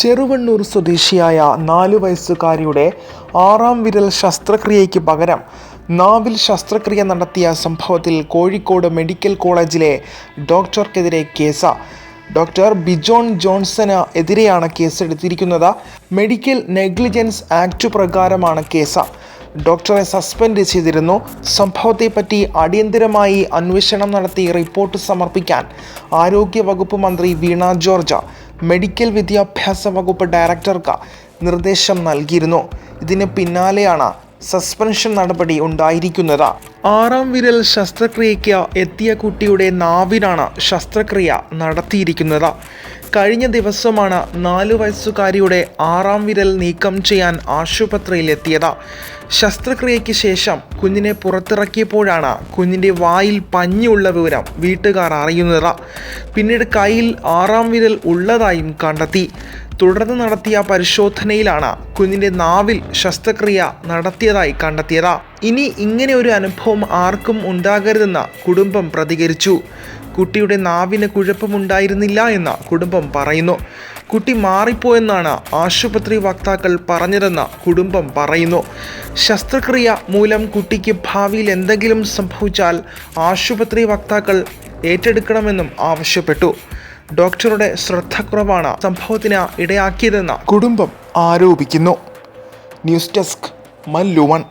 ചെറുവണ്ണൂർ സ്വദേശിയായ നാലു വയസ്സുകാരിയുടെ ആറാം വിരൽ ശസ്ത്രക്രിയയ്ക്ക് പകരം നാവിൽ ശസ്ത്രക്രിയ നടത്തിയ സംഭവത്തിൽ കോഴിക്കോട് മെഡിക്കൽ കോളേജിലെ ഡോക്ടർക്കെതിരെ കേസ്. ഡോക്ടർ ബിജോൺ ജോൺസന് എതിരെയാണ് കേസെടുത്തിരിക്കുന്നത്. മെഡിക്കൽ നെഗ്ലിജൻസ് ആക്ട് പ്രകാരമാണ് കേസ്. ഡോക്ടറെ സസ്പെൻഡ് ചെയ്തിരുന്നു. സംഭവത്തെപ്പറ്റി അടിയന്തരമായി അന്വേഷണം നടത്തി റിപ്പോർട്ട് സമർപ്പിക്കാൻ ആരോഗ്യ വകുപ്പ് മന്ത്രി വീണ ജോർജ് മെഡിക്കൽ വിദ്യാഭ്യാസ വകുപ്പ് ഡയറക്ടർക്ക് നിർദ്ദേശം നൽകിയിരുന്നു. ഇതിന് പിന്നാലെയാണ് സസ്പെൻഷൻ നടപടി ഉണ്ടായിരിക്കുന്നത്. ആറാം വിരൽ ശസ്ത്രക്രിയയ്ക്ക് എത്തിയ കുട്ടിയുടെ നാവിനാണ് ശസ്ത്രക്രിയ നടത്തിയിരിക്കുന്നത്. കഴിഞ്ഞ ദിവസമാണ് നാലു വയസ്സുകാരിയുടെ ആറാം വിരൽ നീക്കം ചെയ്യാൻ ആശുപത്രിയിലെത്തിയത്. ശസ്ത്രക്രിയയ്ക്ക് ശേഷം കുഞ്ഞിനെ പുറത്തിറക്കിയപ്പോഴാണ് കുഞ്ഞിന്റെ വായിൽ പഞ്ഞുള്ള വിവരം വീട്ടുകാർ അറിയുന്നത്. പിന്നീട് കയ്യിൽ ആറാം വിരൽ ഉള്ളതായും കണ്ടെത്തി. തുടർന്ന് നടത്തിയ പരിശോധനയിലാണ് കുഞ്ഞിന്റെ നാവിൽ ശസ്ത്രക്രിയ നടത്തിയതായി കണ്ടെത്തിയത്. ഇനി ഇങ്ങനെ ഒരു അനുഭവം ആർക്കും ഉണ്ടാകരുതെന്ന് കുടുംബം പ്രതികരിച്ചു. കുട്ടിയുടെ നാവിന് കുഴപ്പമുണ്ടായിരുന്നില്ല എന്ന് കുടുംബം പറയുന്നു. കുട്ടി മാറിപ്പോയെന്നാണ് ആശുപത്രി വക്താക്കൾ പറഞ്ഞതെന്ന് കുടുംബം പറയുന്നു. ശസ്ത്രക്രിയ മൂലം കുട്ടിക്ക് ഭാവിയിൽ എന്തെങ്കിലും സംഭവിച്ചാൽ ആശുപത്രി വക്താക്കൾ ഏറ്റെടുക്കണമെന്നും ആവശ്യപ്പെട്ടു. ഡോക്ടറുടെ ശ്രദ്ധക്കുറവാണ് സംഭവത്തിന് ഇടയാക്കിയതെന്ന് കുടുംബം ആരോപിക്കുന്നു. News desk മല്ലുവൺ